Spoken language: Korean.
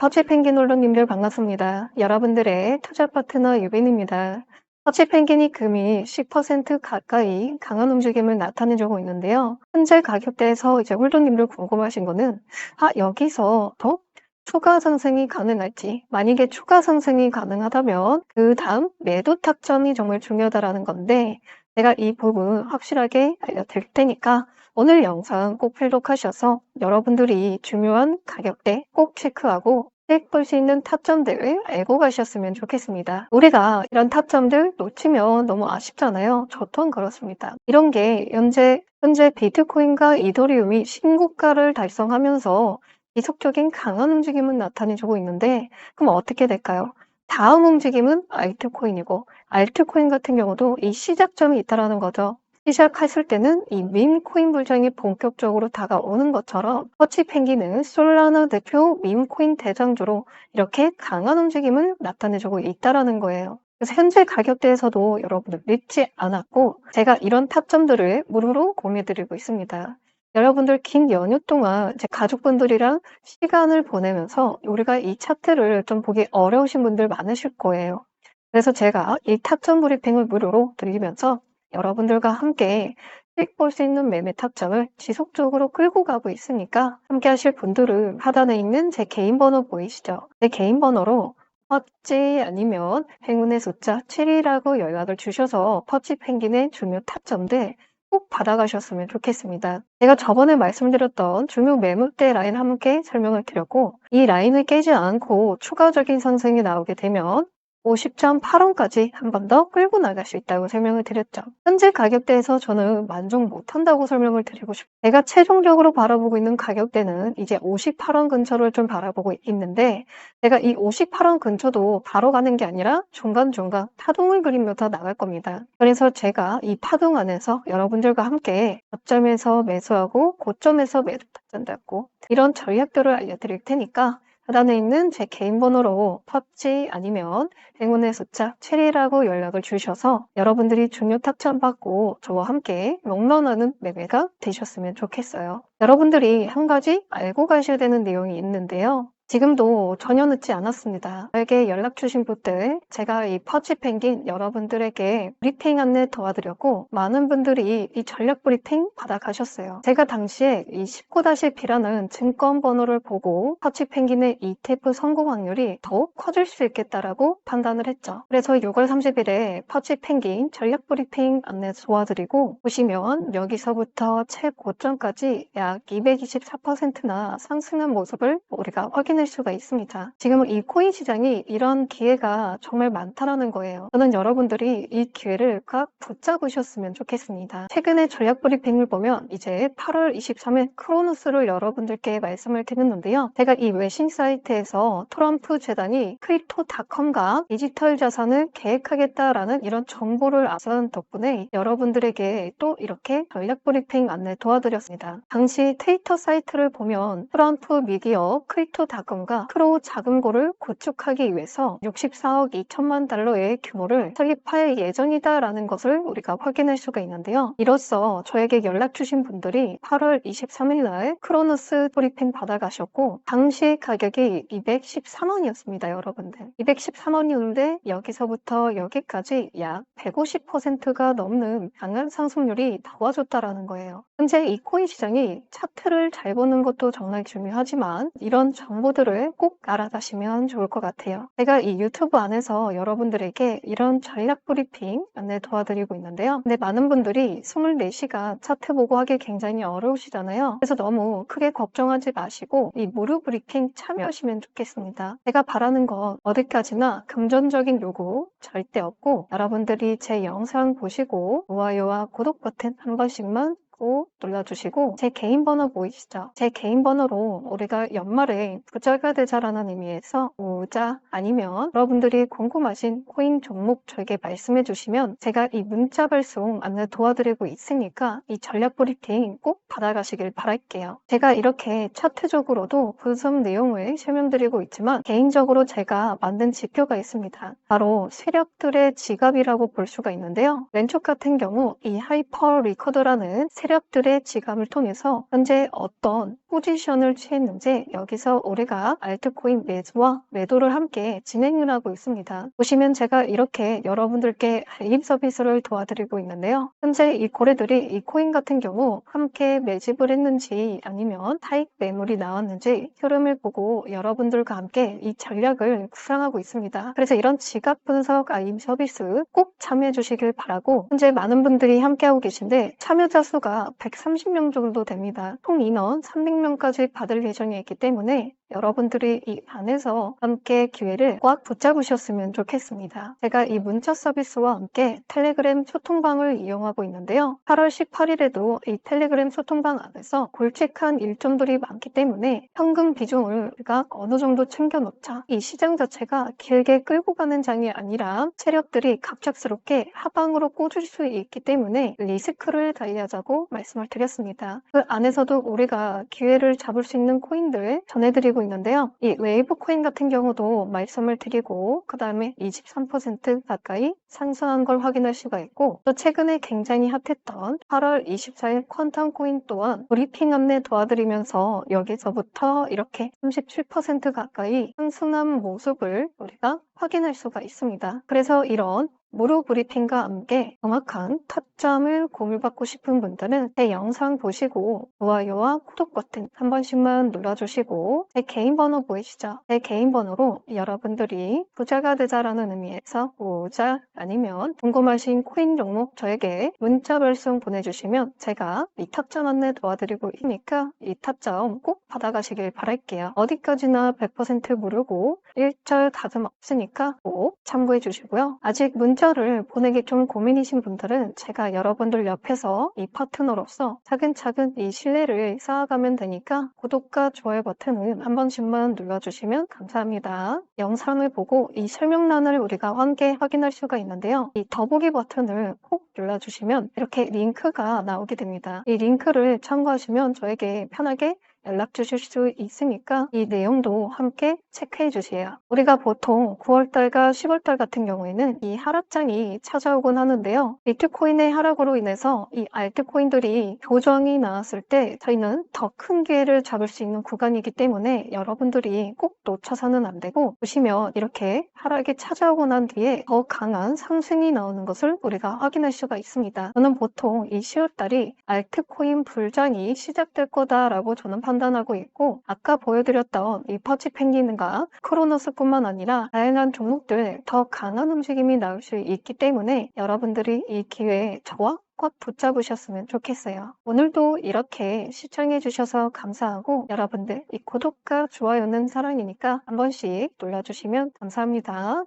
터치 펭귄 홀로님들 반갑습니다. 여러분들의 투자 파트너 유빈입니다. 터치 펭귄이 금이 10% 가까이 강한 움직임을 나타내주고 있는데요. 현재 가격대에서 이제 홀로님들 궁금하신 거는 아 여기서 더 추가 상승이 가능할지 만약에 추가 상승이 가능하다면 그 다음 매도 타점이 정말 중요하다라는 건데 제가 이 부분 확실하게 알려드릴 테니까 오늘 영상 꼭 필독하셔서 여러분들이 중요한 가격대 꼭 체크하고 볼 수 있는 타점들을 알고 가셨으면 좋겠습니다. 우리가 이런 타점들 놓치면 너무 아쉽잖아요. 저 또한 그렇습니다. 이런 게 현재 현재 비트코인과 이더리움이 신고가를 달성하면서 지속적인 강한 움직임은 나타내주고 있는데 그럼 어떻게 될까요? 다음 움직임은 알트코인이고 알트코인 같은 경우도 이 시작점이 있다라는 거죠. 시작했을 때는 이 밈 코인 불장이 본격적으로 다가오는 것처럼 터치 펭귄은 솔라나 대표 밈 코인 대장주로 이렇게 강한 움직임을 나타내주고 있다라는 거예요. 그래서 현재 가격대에서도 여러분들 늦지 않았고 제가 이런 타점들을 무료로 공유드리고 있습니다. 여러분들 긴 연휴 동안 제 가족분들이랑 시간을 보내면서 우리가 이 차트를 좀 보기 어려우신 분들 많으실 거예요. 그래서 제가 이 타점 브리핑을 무료로 드리면서 여러분들과 함께 수익 볼 수 있는 매매 타점을 지속적으로 끌고 가고 있으니까 함께 하실 분들은 하단에 있는 제 개인 번호 보이시죠? 제 개인 번호로 퍼치 아니면 행운의 숫자 7이라고 연락을 주셔서 퍼치 펭귄의 중요 타점들 꼭 받아가셨으면 좋겠습니다. 제가 저번에 말씀드렸던 중요 매물대 라인 함께 설명을 드렸고 이 라인을 깨지 않고 추가적인 상승이 나오게 되면 50.8원까지 한 번 더 끌고 나갈 수 있다고 설명을 드렸죠. 현재 가격대에서 저는 만족 못한다고 설명을 드리고 싶어요. 제가 최종적으로 바라보고 있는 가격대는 이제 58원 근처를 좀 바라보고 있는데 제가 이 58원 근처도 바로 가는 게 아니라 중간중간 파동을 그리면서 나갈 겁니다. 그래서 제가 이 파동 안에서 여러분들과 함께 저점에서 매수하고 고점에서 매도 잡고 이런 전략들을 알려드릴 테니까 하단에 있는 제 개인 번호로 팝지 아니면 행운의 숫자 7이라고 연락을 주셔서 여러분들이 중요 탁점 받고 저와 함께 롱런하는 매매가 되셨으면 좋겠어요. 여러분들이 한 가지 알고 가셔야 되는 내용이 있는데요. 지금도 전혀 늦지 않았습니다. 저에게 연락 주신 분들 제가 이 퍼치 펭귄 여러분들에게 브리핑 안내 도와드렸고 많은 분들이 이 전략 브리핑 받아가셨어요. 제가 당시에 이 19-B라는 증권 번호를 보고 퍼치 펭귄의 ETF 성공 확률이 더욱 커질 수 있겠다라고 판단을 했죠. 그래서 6월 30일에 퍼치 펭귄 전략 브리핑 안내 도와드리고 보시면 여기서부터 최고점까지 약 224%나 상승한 모습을 우리가 확인해 낼 수가 있습니다. 지금 이 코인 시장이 이런 기회가 정말 많다라는 거예요. 저는 여러분들이 이 기회를 꽉 붙잡으셨으면 좋겠습니다. 최근에 전략 브리핑을 보면 이제 8월 23일 크로노스를 여러분들께 말씀을 드렸는데요. 제가 이 외신 사이트에서 트럼프 재단이 크립토닷컴과 디지털 자산을 계획하겠다라는 이런 정보를 아선 덕분에 여러분들에게 또 이렇게 전략 브리핑 안내 도와드렸습니다. 당시 트위터 사이트를 보면 트럼프 미디어 크립토닷컴 자금과 크로우 자금고를 구축하기 위해서 64억 2천만 달러의 규모를 설립할 예정이다라는 것을 우리가 확인할 수가 있는데요. 이로써 저에게 연락 주신 분들이 8월 23일 날 크로노스 브리핑 받아가셨고 당시 가격이 213원이었습니다, 여러분들. 213원이었는데 여기서부터 여기까지 약 150%가 넘는 강한 상승률이 나와줬다라는 거예요. 현재 이 코인 시장이 차트를 잘 보는 것도 정말 중요하지만 이런 정보들 정보들을 꼭 알아가시면 좋을 것 같아요. 제가 이 유튜브 안에서 여러분들에게 이런 전략 브리핑 안내 도와드리고 있는데요. 근데 많은 분들이 24시간 차트 보고 하기 굉장히 어려우시잖아요. 그래서 너무 크게 걱정하지 마시고 이 무료 브리핑 참여하시면 좋겠습니다. 제가 바라는 건 어디까지나 금전적인 요구 절대 없고 여러분들이 제 영상 보시고 좋아요와 구독 버튼 한 번씩만 꼭 눌러주시고 제 개인 번호 보이시죠? 제 개인 번호로 우리가 연말에 부자가 되자라는 의미에서 우자 아니면 여러분들이 궁금하신 코인 종목 저에게 말씀해 주시면 제가 이 문자 발송 안내 도와드리고 있으니까 이 전략 브리핑 꼭 받아가시길 바랄게요. 제가 이렇게 차트적으로도 분석 내용을 설명드리고 있지만 개인적으로 제가 만든 지표가 있습니다. 바로 세력들의 지갑이라고 볼 수가 있는데요. 왼쪽 같은 경우 이 하이퍼 리커더라는 세력 세력들의 지갑을 통해서 현재 어떤 포지션을 취했는지 여기서 우리가 알트코인 매수와 매도를 함께 진행을 하고 있습니다. 보시면 제가 이렇게 여러분들께 알림 서비스를 도와드리고 있는데요. 현재 이 거래들이 이 코인 같은 경우 함께 매집을 했는지 아니면 타익 매물이 나왔는지 흐름을 보고 여러분들과 함께 이 전략을 구상하고 있습니다. 그래서 이런 지갑 분석 알림 서비스 꼭 참여해 주시길 바라고 현재 많은 분들이 함께하고 계신데 참여자 수가 130명 정도 됩니다. 총 인원 300명까지 받을 예정이기 때문에 여러분들이 이 안에서 함께 기회를 꽉 붙잡으셨으면 좋겠습니다. 제가 이 문자 서비스와 함께 텔레그램 소통방을 이용하고 있는데요. 8월 18일에도 이 텔레그램 소통방 안에서 골직한 일정들이 많기 때문에 현금 비중을 우리가 어느 정도 챙겨놓자. 이 시장 자체가 길게 끌고 가는 장이 아니라 세력들이 갑작스럽게 하방으로 꽂을 수 있기 때문에 리스크를 다이하자고 말씀을 드렸습니다. 그 안에서도 우리가 기회를 잡을 수 있는 코인들 전해드리고 있는데요. 이 웨이브 코인 같은 경우도 말씀을 드리고 그 다음에 23% 가까이 상승한 걸 확인할 수가 있고 또 최근에 굉장히 핫했던 8월 24일 퀀텀 코인 또한 브리핑 안내 도와드리면서 여기서부터 이렇게 37% 가까이 상승한 모습을 우리가 확인할 수가 있습니다. 그래서 이런 무료 브리핑과 함께 정확한 타점을 공유받고 싶은 분들은 제 영상 보시고 좋아요와 구독 버튼 한 번씩만 눌러주시고 제 개인 번호 보이시죠? 제 개인 번호로 여러분들이 부자가 되자라는 의미에서 부자 아니면 궁금하신 코인 종목 저에게 문자 발송 보내주시면 제가 이 타점 안내 도와드리고 있으니까 이 타점 꼭 받아가시길 바랄게요. 어디까지나 100% 무료고 일절 다듬 없으니까 꼭 참고해 주시고요. 아직 문자 를 보내기 좀 고민이신 분들은 제가 여러분들 옆에서 이 파트너로서 차근차근 이 신뢰를 쌓아가면 되니까 구독과 좋아요 버튼을 한 번씩만 눌러주시면 감사합니다. 영상을 보고 이 설명란을 우리가 함께 확인할 수가 있는데요. 이 더보기 버튼을 꼭 눌러주시면 이렇게 링크가 나오게 됩니다. 이 링크를 참고하시면 저에게 편하게 연락 주실 수 있으니까 이 내용도 함께 체크해 주세요. 우리가 보통 9월달과 10월달 같은 경우에는 이 하락장이 찾아오곤 하는데요. 비트코인의 하락으로 인해서 이 알트코인들이 교정이 나왔을 때 저희는 더 큰 기회를 잡을 수 있는 구간이기 때문에 여러분들이 꼭 놓쳐서는 안 되고 보시면 이렇게 하락이 찾아오고 난 뒤에 더 강한 상승이 나오는 것을 우리가 확인할 수가 있습니다. 저는 보통 이 10월달이 알트코인 불장이 시작될 거다라고 저는 판단하고 있고 아까 보여드렸던 이 퍼치 펭귄과 크로노스뿐만 아니라 다양한 종목들 더 강한 움직임이 나올 수 있기 때문에 여러분들이 이 기회에 저와 꽉 붙잡으셨으면 좋겠어요. 오늘도 이렇게 시청해주셔서 감사하고 여러분들 이 구독과 좋아요는 사랑이니까 한 번씩 눌러주시면 감사합니다.